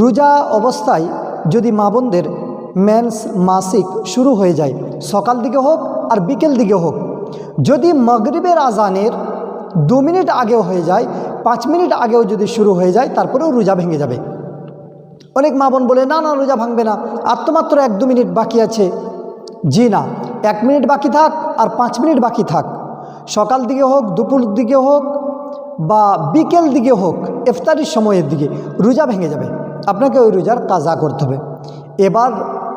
রোজা অবস্থায় যদি মা বোনদের মেন্স মাসিক শুরু হয়ে যায়, সকাল দিকে হোক আর বিকেল দিকে হোক, যদি মগরিবের আজানের দু মিনিট আগেও হয়ে যায়, পাঁচ মিনিট আগেও যদি শুরু হয়ে যায়, তারপরেও রোজা ভেঙে যাবে। অনেক মা বোন বলে, না না, রোজা ভাঙবে না। আর তো মাত্র এক দু মিনিট বাকি আছে। জি না, এক মিনিট বাকি থাক আর পাঁচ মিনিট বাকি থাক। সকাল দিকে হোক, দুপুর দিকে হোক বা বিকেল দিকে হোক, ইফতারির সময়ের দিকে রোজা ভেঙে যাবে। আপনাকে ওই রোজার কাজা করতে হবে। এবার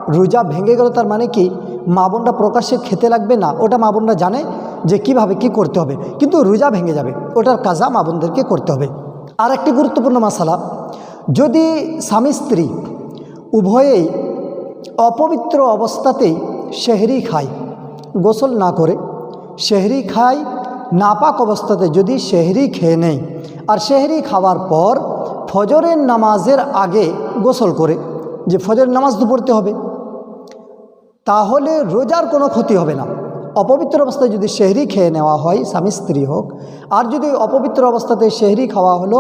রোজা ভেঙে গেল তার মানে কি? মা বোনরা প্রকাশ্যে খেতে লাগবে না। ওটা মা বোনরা জানে যে কীভাবে কি করতে হবে। কিন্তু রোজা ভেঙে যাবে। ওটার কাজা মা বোনদেরকে করতে হবে। আর একটি গুরুত্বপূর্ণ মশালা যদি স্বামী স্ত্রী উভয়েই অপবিত্র অবস্থাতেই শেহরি খায়, গোসল না করে শেহরি খায়, নাপাক অবস্থাতে যদি শেহরি খেয়ে নেয়, আর শেহরি খাওয়ার পর ফজরের নামাজের আগে গোসল করে যে ফজরের নামাজ তো পড়তে হবে, তাহলে রোজার কোনো ক্ষতি হবে না। অপবিত্র অবস্থায় যদি শেহরি খেয়ে নেওয়া হয়, স্বামী স্ত্রী হোক, আর যদি অপবিত্র অবস্থাতে শেহরি খাওয়া হলো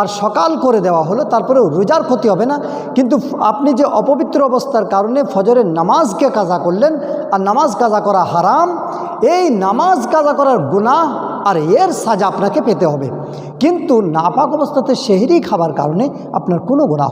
আর সকাল করে দেওয়া হলো, তারপরেও রোজার ক্ষতি হবে না। কিন্তু আপনি যে অপবিত্র অবস্থার কারণে ফজরের নামাজকে কাজা করলেন, আর নামাজ কাজা করা হারাম এই নামাজ কাজা করার গুণা আর এর সাজা আপনাকে পেতে হবে। কিন্তু নাপাক অবস্থাতে শেহরি খাবার কারণে আপনার কোনো গুণা